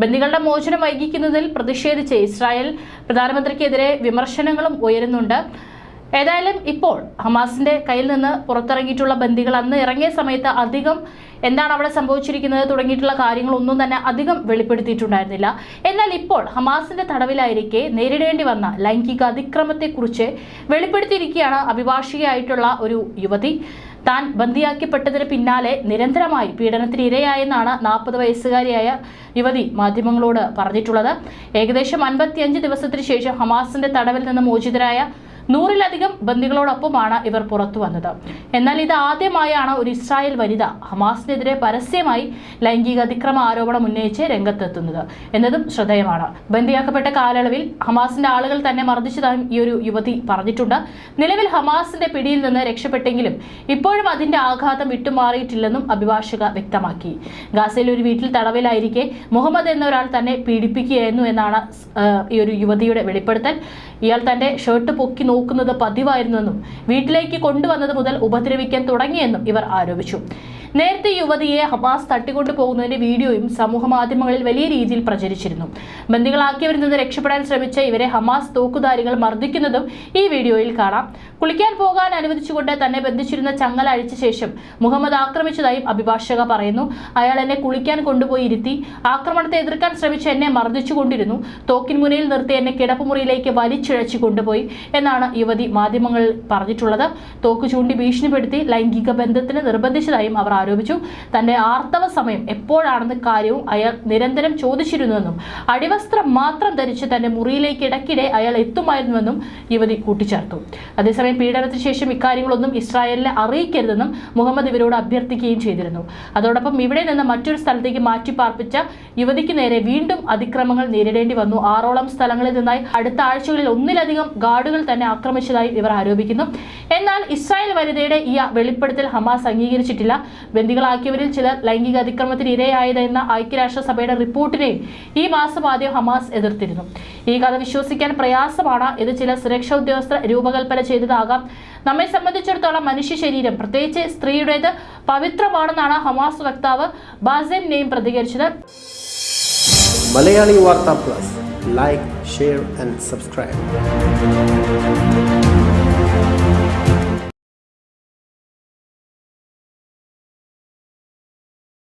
ബന്ദികളുടെ മോചനം വൈകിക്കുന്നതിൽ പ്രതിഷേധിച്ച് ഇസ്രായേൽ പ്രധാനമന്ത്രിക്കെതിരെ വിമർശനങ്ങളും ഉയരുന്നുണ്ട്. ഏതായാലും ഇപ്പോൾ ഹമാസിന്റെ കയ്യിൽ നിന്ന് പുറത്തിറങ്ങിയിട്ടുള്ള ബന്ദികൾ അന്ന് ഇറങ്ങിയ സമയത്ത് അധികം എന്താണ് അവിടെ സംഭവിച്ചിരിക്കുന്നത് തുടങ്ങിയിട്ടുള്ള കാര്യങ്ങളൊന്നും തന്നെ അധികം വെളിപ്പെടുത്തിയിട്ടുണ്ടായിരുന്നില്ല. എന്നാൽ ഇപ്പോൾ ഹമാസിന്റെ തടവിലായിരിക്കെ നേരിടേണ്ടി വന്ന ലൈംഗിക അതിക്രമത്തെക്കുറിച്ച് വെളിപ്പെടുത്തിയിരിക്കുകയാണ് അഭിഭാഷികയായിട്ടുള്ള ഒരു യുവതി. താൻ ബന്ദിയാക്കപ്പെട്ടതിന് പിന്നാലെ നിരന്തരമായി പീഡനത്തിന് ഇരയായെന്നാണ് നാൽപ്പത് വയസ്സുകാരിയായ യുവതി മാധ്യമങ്ങളോട് പറഞ്ഞിട്ടുള്ളത്. ഏകദേശം അൻപത്തിയഞ്ച് ദിവസത്തിന് ശേഷം ഹമാസിന്റെ തടവിൽ നിന്ന് മോചിതരായ നൂറിലധികം ബന്ദികളോടൊപ്പമാണ് ഇവർ പുറത്തു വന്നത്. എന്നാൽ ഇത് ആദ്യമായാണ് ഒരു ഇസ്രായേൽ വനിത ഹമാസിനെതിരെ പരസ്യമായി ലൈംഗിക അതിക്രമ ആരോപണം ഉന്നയിച്ച് രംഗത്തെത്തുന്നത്. എന്നതും ശ്രദ്ധേയമാണ്. ബന്ദിയാക്കപ്പെട്ട കാലയളവിൽ ഹമാസിന്റെ ആളുകൾ തന്നെ മർദ്ദിച്ചതായും ഈ ഒരു യുവതി പറഞ്ഞിട്ടുണ്ട്. നിലവിൽ ഹമാസിന്റെ പിടിയിൽ നിന്ന് രക്ഷപ്പെട്ടെങ്കിലും ഇപ്പോഴും അതിന്റെ ആഘാതം വിട്ടുമാറിയിട്ടില്ലെന്നും അഭിഭാഷക വ്യക്തമാക്കി. ഗാസയിൽ ഒരു വീട്ടിൽ തടവിലായിരിക്കെ മുഹമ്മദ് എന്നൊരാൾ തന്നെ പീഡിപ്പിക്കുകയായിരുന്നു എന്നാണ് ഈ ഒരു യുവതിയുടെ വെളിപ്പെടുത്തൽ. ഇയാൾ തന്റെ ഷർട്ട് പൊക്കി നോക്കുന്നത് പതിവായിരുന്നെന്നും വീട്ടിലേക്ക് കൊണ്ടുവന്നത് മുതൽ ഉപദ്രവിക്കാൻ തുടങ്ങിയെന്നും ഇവർ ആരോപിച്ചു. നേരത്തെ യുവതിയെ ഹമാസ് തട്ടിക്കൊണ്ടു പോകുന്നതിന്റെ വീഡിയോയും സമൂഹ മാധ്യമങ്ങളിൽ വലിയ രീതിയിൽ പ്രചരിച്ചിരുന്നു. ബന്ദികളാക്കിയവരിൽ നിന്ന് രക്ഷപ്പെടാൻ ശ്രമിച്ച ഇവരെ ഹമാസ് തോക്കുധാരികൾ മർദ്ദിക്കുന്നതും ഈ വീഡിയോയിൽ കാണാം. കുളിക്കാൻ പോകാൻ അനുവദിച്ചുകൊണ്ട് തന്നെ ബന്ധിച്ചിരുന്ന ചങ്ങല അഴിച്ച ശേഷം മുഹമ്മദ് ആക്രമിച്ചതായും അഭിഭാഷക പറയുന്നു. അയാൾ എന്നെ കുളിക്കാൻ കൊണ്ടുപോയി ഇരുത്തി ആക്രമണത്തെ എതിർക്കാൻ ശ്രമിച്ച് എന്നെ മർദ്ദിച്ചുകൊണ്ടിരുന്നു തോക്കിൻ മുനയിൽ നിർത്തി എന്നെ കിടപ്പുമുറിയിലേക്ക് വലിച്ചിഴച്ചു കൊണ്ടുപോയി എന്നാണ് യുവതി മാധ്യമങ്ങളിൽ പറഞ്ഞിട്ടുള്ളത്. തോക്ക് ചൂണ്ടി ഭീഷണിപ്പെടുത്തി ലൈംഗിക ബന്ധത്തിന് നിർബന്ധിച്ചതായും അവർ ആരോപിച്ചു. തന്റെ ആർത്തവ സമയം എപ്പോഴാണെന്ന കാര്യവും അയാൾ നിരന്തരം ചോദിച്ചിരുന്നുവെന്നും അടിവസ്ത്രം മാത്രം ധരിച്ച് തന്റെ മുറിയിലേക്ക് ഇടയ്ക്കിടെ അയാൾ എത്തുമായിരുന്നുവെന്നും യുവതി കൂട്ടിച്ചേർത്തു. അതേസമയം പീഡനത്തിന് ശേഷം ഇക്കാര്യങ്ങളൊന്നും ഇസ്രായേലിനെ അറിയിക്കരുതെന്നും മുഹമ്മദ് ഇവരോട് അഭ്യർത്ഥിക്കുകയും ചെയ്തിരുന്നു. അതോടൊപ്പം ഇവിടെ നിന്ന് മറ്റൊരു സ്ഥലത്തേക്ക് മാറ്റിപ്പാർപ്പിച്ച യുവതിക്ക് നേരെ വീണ്ടും അതിക്രമങ്ങൾ നേരിടേണ്ടി വന്നു. ആറോളം സ്ഥലങ്ങളിൽ നിന്നായി അടുത്ത ആഴ്ചകളിൽ ഒന്നിലധികം ഗാർഡുകൾ തന്നെ ആക്രമിച്ചതായി ഇവർ ആരോപിക്കുന്നു. എന്നാൽ ഇസ്രായേൽ വനിതയുടെ ഈ വെളിപ്പെടുത്തൽ ഹമാസ് അംഗീകരിച്ചിട്ടില്ല. ബന്ദികളാക്കിയവരിൽ ചിലർ ലൈംഗിക അതിക്രമത്തിന് ഇരയായത് എന്ന ഐക്യരാഷ്ട്രസഭയുടെ റിപ്പോർട്ടിനെയും ഈ മാസം ആദ്യം ഹമാസ് എതിർത്തിരുന്നു. ഈ കഥ വിശ്വസിക്കാൻ പ്രയാസമാണ്. ഇത് ചില സുരക്ഷാ ഉദ്യോഗസ്ഥർ രൂപകൽപ്പന ചെയ്തതാകാം. നമ്മെ സംബന്ധിച്ചിടത്തോളം മനുഷ്യ ശരീരം പ്രത്യേകിച്ച് സ്ത്രീയുടേത് പവിത്രമാണെന്നാണ് ഹമാസ് വക്താവ് ബാസെം നെയും പ്രതികരിച്ചത്. മലയാളി വാർത്താ plus. Like share and subscribe